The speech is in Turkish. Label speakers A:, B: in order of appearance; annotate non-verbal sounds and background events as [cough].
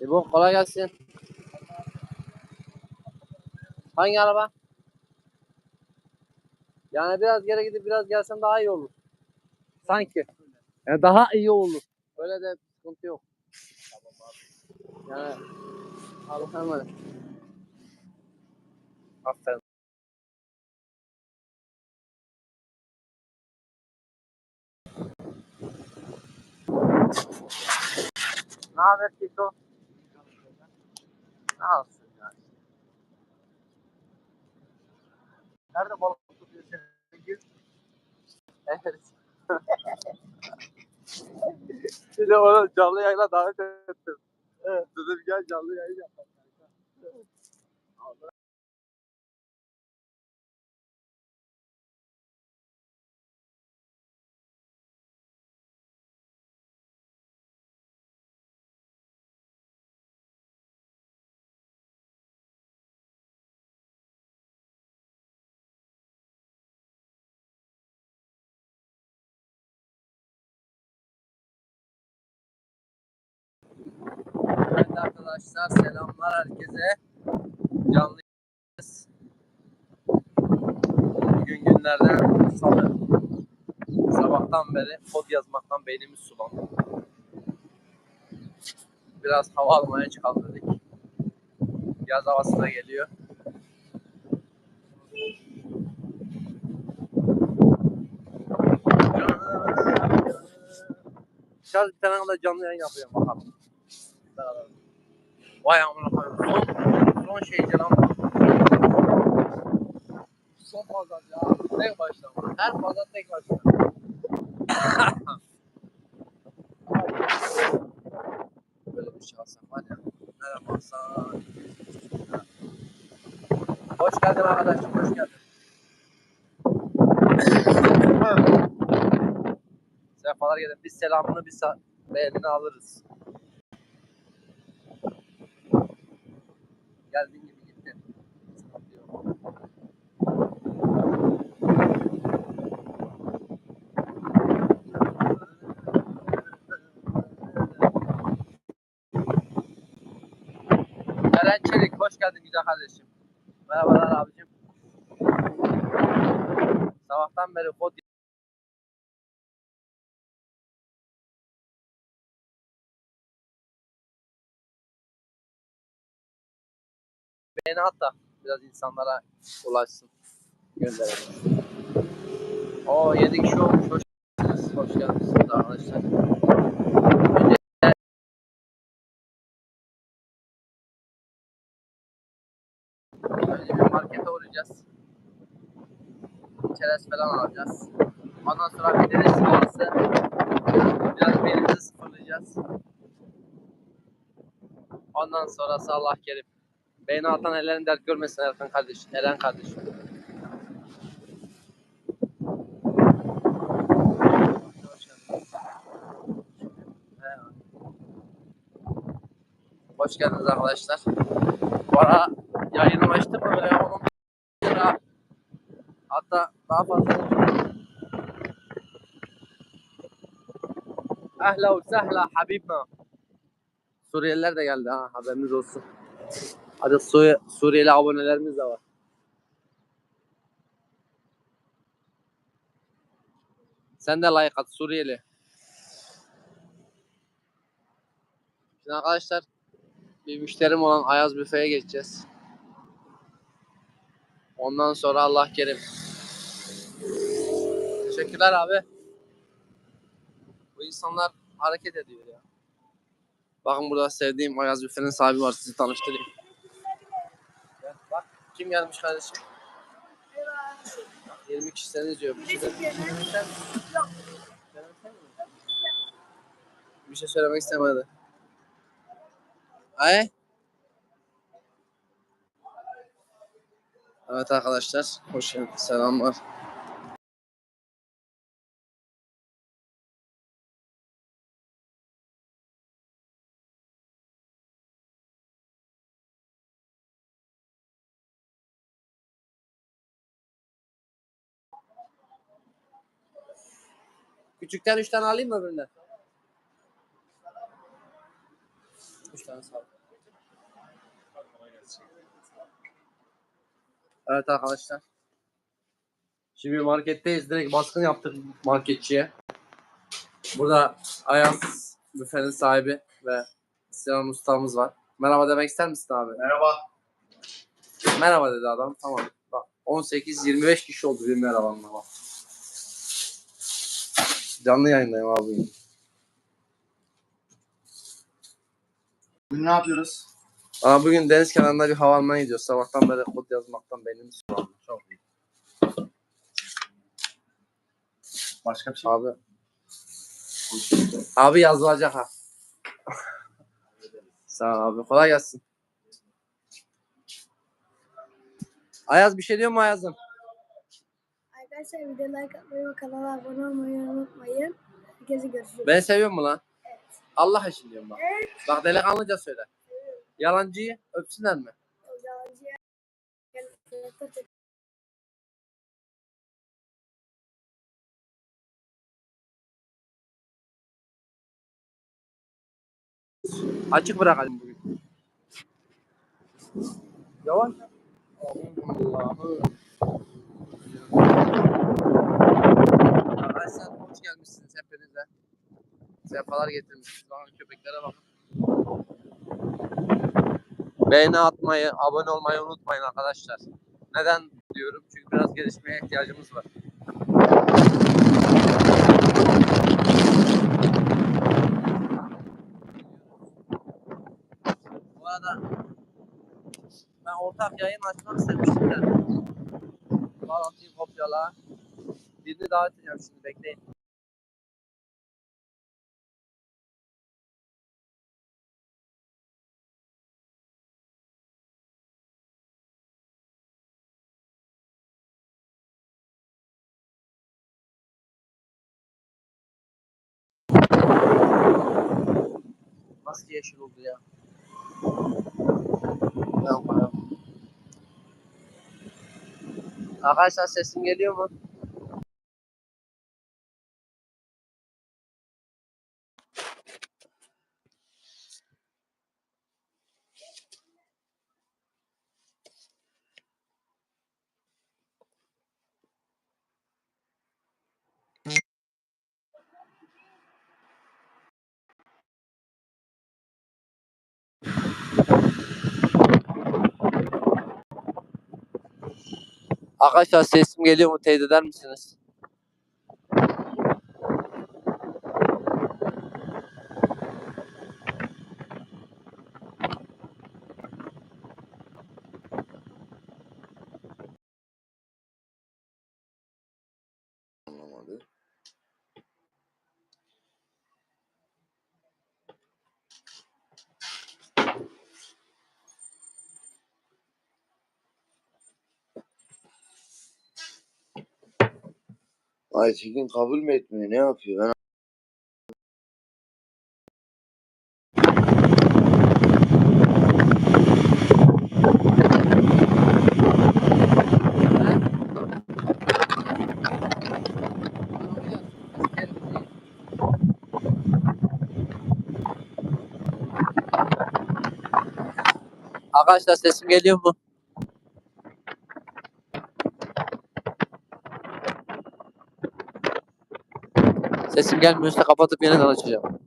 A: İbo kolay gelsin. Hangi araba? Yani biraz geri gidip biraz gelsen daha iyi olur. Sanki. Yani daha iyi olur. Böyle de sıkıntı yok. Yani Allah'ım hadi. Aferin. Ne haber Tito? Ne olsun ya?
B: Nerede balık tutuyor senin gibi?
A: Evet. De onu canlı yayına davet ettim. Evet. Dedim gel canlı yayın Evet arkadaşlar selamlar herkese. Canlı yayındayız. Bugün günlerden salı. Sabahtan beri kod yazmaktan beynimiz sulandı. Biraz hava almaya çıkalım. Yaz havası da geliyor. Şarj bir tane canlı yayın yapıyorum bakalım. Vay amına koyayım. Son, son şey canım. Son pazar ya. Tek başına. Her pazar tek başına. [laughs] Böyle bir şey alsam var ya. Merhaba Hasan. Hoş geldin arkadaşım. Hoş geldin. [laughs] Sefalar gelin. Biz selamını bir beğenini alırız. Geldiğin gibi gittin. Eren Çelik, hoş geldin güzel kardeşim. Merhabalar abicim. Sabahtan beri kod beğeni at da biraz insanlara ulaşsın. Gönderelim. O 7 kişi olmuş. Hoş geldiniz. Hoş geldiniz arkadaşlar. Bir markete uğrayacağız. Çerez falan alacağız. Ondan sonra bir deniz sıvası. Biraz belimizi sıfırlayacağız. Ondan sonrası Allah kerim. Beyni atan ellerin dert görmesin Erkan kardeş. Eren kardeşim. Hoş geldiniz. Arkadaşlar. Bu ara yayını açtım böyle 10 lira hatta daha fazla Ahla ve sahla habibna. Suriyeliler de geldi ha haberiniz olsun. Hadi Suriye, Suriyeli abonelerimiz de var. Sen de like at Suriyeli. Şimdi arkadaşlar bir müşterim olan Ayaz Büfe'ye geçeceğiz. Ondan sonra Allah kerim. Teşekkürler abi. Bu insanlar hareket ediyor ya. Bakın burada sevdiğim Ayaz Büfe'nin sahibi var. Sizi tanıştırayım. Kim gelmiş kardeşim? 20 kişi seni izliyor. Bir şey, bir şey söylemek istemedi. Ay. Evet arkadaşlar, hoş geldiniz. Selamlar. Küçükten üç tane alayım mı öbüründen? 3 tane sağ. Evet arkadaşlar. Şimdi marketteyiz. Direkt baskın yaptık marketçiye. Burada Ayaz büfenin sahibi ve Sinan ustamız var. Merhaba demek ister misin abi?
B: Merhaba.
A: Merhaba dedi adam. Tamam. Bak 18-25 kişi oldu benim merhabamla bak. Canlı yayındayım abi.
B: Bugün ne yapıyoruz?
A: Ama bugün deniz kenarında bir hava almaya gidiyoruz. Sabahtan beri kod yazmaktan beynimiz sulandı. Çok iyi.
B: Başka bir şey.
A: Abi. Abi yazılacak ha. Sağ ol abi. Kolay gelsin. Ayaz bir şey diyor mu Ayaz'ım?
C: Arkadaşlar video like atmayı ve kanala abone olmayı unutmayın. Herkese görüşürüz.
A: Beni seviyor mu lan? Allah için diyorum bak. Bak delikanlıca söyle. Yalancıyı öpsünler mi?
C: Yalancıya
A: Açık bırakalım bugün. Yavaş. Allah'ım. Arkadaşlar hoş gelmişsiniz hepinize. Sefalar getirmişsiniz. Bakın köpeklere bakın. Beğeni atmayı, abone olmayı unutmayın arkadaşlar. Neden diyorum? Çünkü biraz gelişmeye ihtiyacımız var. Bu arada ben ortak yayın açmak istemiştim. Birini davet edeceğim şimdi bekleyin. Nasıl yeşil oldu ya? Tamam. Arkadaşlar sesim geliyor mu? Arkadaşlar sesim geliyor mu? Teyit eder misiniz?
D: Aytekin kabul mü etmiyor? Ne yapıyor? Ben
A: Arkadaşlar sesim geliyor mu? Sesim gelmiyorsa kapatıp yeniden açacağım.